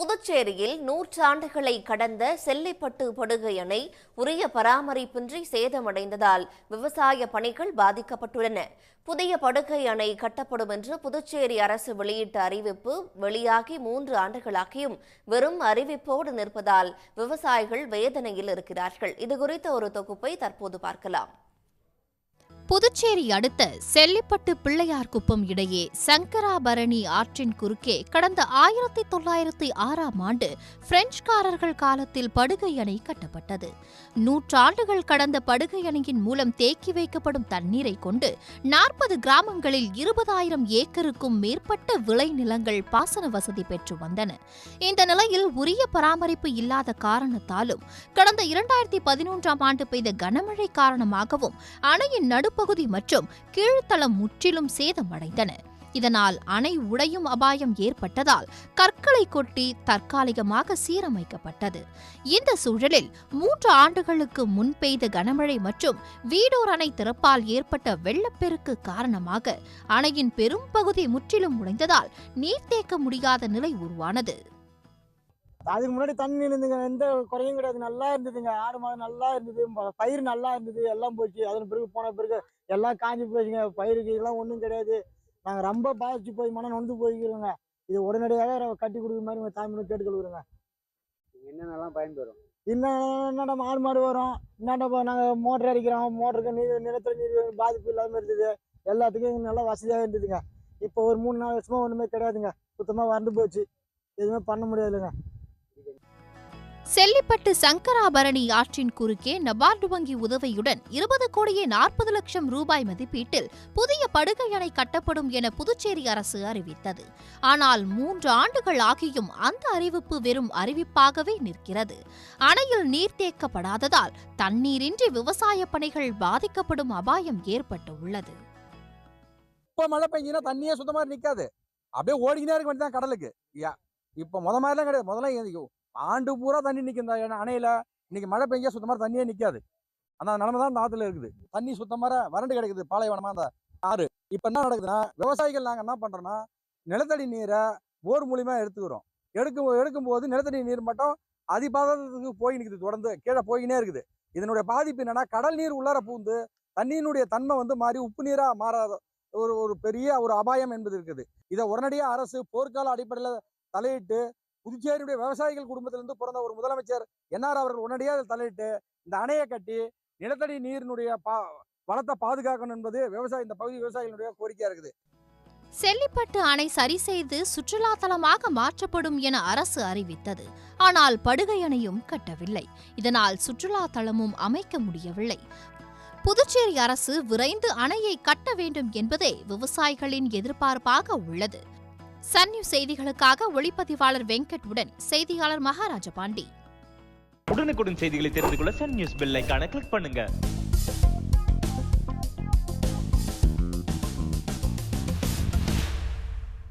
புதுச்சேரியில் நூற்றாண்டுகளை கடந்த செல்லிப்பட்டு படுகை அணை உரிய பராமரிப்பின்றி சேதமடைந்ததால் விவசாய பணிகள் பாதிக்கப்பட்டுள்ளன. புதிய படுகை அணை கட்டப்படும் என்று புதுச்சேரி அரசு வெளியிட்ட அறிவிப்பு வெளியாகி மூன்று ஆண்டுகளாகியும் வெறும் அறிவிப்போடு நிற்பதால் விவசாயிகள் வேதனையில் இருக்கிறார்கள். இதுகுறித்த ஒரு தொகுப்பை தற்போது பார்க்கலாம். புதுச்சேரி அடுத்த செல்லிப்பட்டு பிள்ளையார்குப்பம் இடையே சங்கராபரணி ஆற்றின் குறுக்கே கடந்த ஆயிரத்தி தொள்ளாயிரத்தி ஆறாம் ஆண்டு பிரெஞ்சுக்காரர்கள் காலத்தில் படுகை அணை கட்டப்பட்டது. நூற்றாண்டுகள் கடந்த படுகை அணையின் மூலம் தேக்கி வைக்கப்படும் தண்ணீரை கொண்டு நாற்பது கிராமங்களில் இருபதாயிரம் ஏக்கருக்கும் மேற்பட்ட விளைநிலங்கள் பாசன வசதி பெற்று வந்தன. இந்த நிலையில் உரிய பராமரிப்பு இல்லாத காரணத்தாலும் கடந்த இரண்டாயிரத்தி பதினொன்றாம் ஆண்டு பெய்த கனமழை காரணமாகவும் அணையின் நடுப்பு நடுப்பகுதி மற்றும் கீழ்த்தளம் முற்றிலும் சேதமடைந்தன. இதனால் அணை உடையும் அபாயம் ஏற்பட்டதால் கற்களை கொட்டி தற்காலிகமாக சீரமைக்கப்பட்டது. இந்த சூழலில் மூன்று ஆண்டுகளுக்கு முன் பெய்த கனமழை மற்றும் வீடூர் அணை திறப்பால் ஏற்பட்ட வெள்ளப்பெருக்கு காரணமாக அணையின் பெரும் பகுதி முற்றிலும் உடைந்ததால் நீர் தேக்க முடியாத நிலை உருவானது. அதுக்கு முன்னாடி தண்ணி இருந்துங்க எந்த குறையும் கிடையாது. நல்லா இருந்ததுங்க. ஆடு மாடு நல்லா இருந்தது. பயிர் நல்லா இருந்தது. எல்லாம் போச்சு. அதன் பிறகு போன பிறகு எல்லாம் காஞ்சி போச்சுங்க. பயிருக்கு எல்லாம் ஒன்றும் கிடையாது. நாங்கள் ரொம்ப பாதிச்சு போய் மனம் நொந்து போய்க்கிறோங்க. இது உடனடியாக கட்டி கொடுக்குற மாதிரி உங்கள் தாய்மொழி கேட்டுக்கொள்கிறோங்க என்னென்னலாம் பயன்பெறும் என்னடா மாடு மாடு வரும். என்னடா நாங்கள் மோட்டர் அடிக்கிறோம். மோட்டருக்கு நீர் நிலத்தடி நீர் பாதிப்பு இல்லாமல் இருந்தது. எல்லாத்துக்கும் நல்லா வசதியாக இருந்ததுங்க. இப்போ ஒரு மூணு நாலு வருஷமா ஒன்றுமே கிடையாதுங்க. சுத்தமாக வறண்டு போச்சு. எதுவுமே பண்ண முடியாதுங்க செல்லிப்பட்டு சங்கராபரணி ஆற்றின் குறுக்கே நபார்டு வங்கி உதவியுடன் இருபது கோடியே நாற்பது லட்சம் ரூபாய் மதிப்பீட்டில் புதிய படுகை அணை கட்டப்படும் என புதுச்சேரி அரசு அறிவித்தது. ஆனால் மூன்று ஆண்டுகள் ஆகியும் அந்த அறிவிப்பு வெறும் அறிவிப்பாகவே நிற்கிறது. அணையில் நீர் தேக்கப்படாததால் தண்ணீரின்றி விவசாய பணிகள் பாதிக்கப்படும் அபாயம் ஏற்பட்டுள்ளது இப்போ மழை பெஞ்சுன்னா தண்ணியே சுத்தமாக நிற்காது அப்படியே ஓடிக்கினே இருக்க வேண்டியதான் கடலுக்கு. யா இப்போ முத மாதிரிலாம் கிடையாது. முதல்ல ஆண்டு பூரா தண்ணி நிற்கும் இந்த அணையில. இன்னைக்கு மழை பெஞ்சா சுத்தமாக தண்ணியே நிற்காது அந்த நிலைமை தான் இந்த இருக்குது. தண்ணி சுத்தமாக வறண்டு கிடைக்குது பாலைவனமா அந்த ஆறு. இப்போ என்ன நடக்குதுன்னா விவசாயிகள் நாங்கள் என்ன பண்ணுறோன்னா நிலத்தடி நீரை போர் மூலியமா எடுத்துக்கிறோம். எடுக்கும் எடுக்கும்போது நிலத்தடி நீர் மட்டும் அதிபாதத்துக்கு போய் நிற்குது தொடர்ந்து கீழே போயினே இருக்குது. இதனுடைய பாதிப்பு என்னன்னா கடல் நீர் உள்ளார பூந்து தண்ணியினுடைய தன்மை வந்து மாறி உப்பு நீராக மாறாத ஒரு ஒரு பெரிய ஒரு அபாயம் என்பது இருக்குது. இதை உடனடியாக அரசு போர்க்கால அடிப்படையில் தலையிட்டு புதுச்சேரியுடைய விவசாயிகள் குடும்பத்திலிருந்து பிறந்த ஒரு முதலமைச்சர் என்ஆர் அவர்கள் உடனடியாக தலையிட்டு இந்த அணையை கட்டி நிலத்தடி நீரினுடைய பா வளத்தை பாதுகாக்கணும் என்பது விவசாய இந்த பகுதி விவசாயிகளுடைய கோரிக்கையா இருக்குது. செல்லிப்பட்டு அணை சரி செய்து சுற்றுலா தலமாக மாற்றப்படும் என அரசு அறிவித்தது. ஆனால் படுகை அணையும் கட்டவில்லை. இதனால் சுற்றுலா தலமும் அமைக்க முடியவில்லை. புதுச்சேரி அரசு விரைந்து அணையை கட்ட வேண்டும் என்பதே விவசாயிகளின் எதிர்பார்ப்பாக உள்ளது. சன் நியூஸ் செய்திகளுக்காக ஒளிப்பதிவாளர் வெங்கட் உடன் செய்தியாளர் மகாராஜ பாண்டி. உடனுக்குடன் செய்திகளை தெரிந்து கொள்ள சன் நியூஸ் பெல் ஐக்கான கிளிக் பண்ணுங்க.